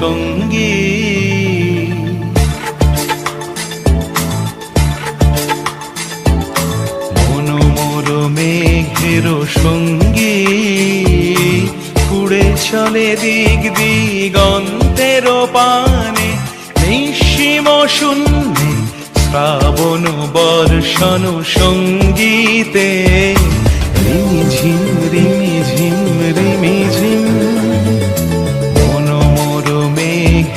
সঙ্গী। মনোমর মেঘের সঙ্গী। উড়ে চলে দিক দিগন্তের পানে, নিঃসীম শূন্যে শ্রাবণ বর্ষণ সঙ্গীতে ঝিম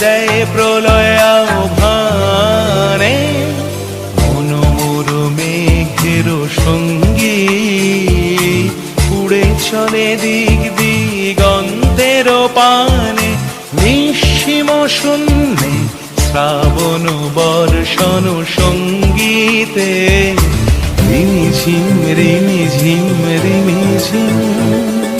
দেয় প্রলয় ভানে মনোমর মেঘের সঙ্গী। উড়ে চলে দিক দিগন্তের পানে, নিঃসীম শূন্যে শ্রাবণ বর্ষণ সঙ্গীতে। রিমি ঝিম রিমি ঝিম রিমি ঝিম।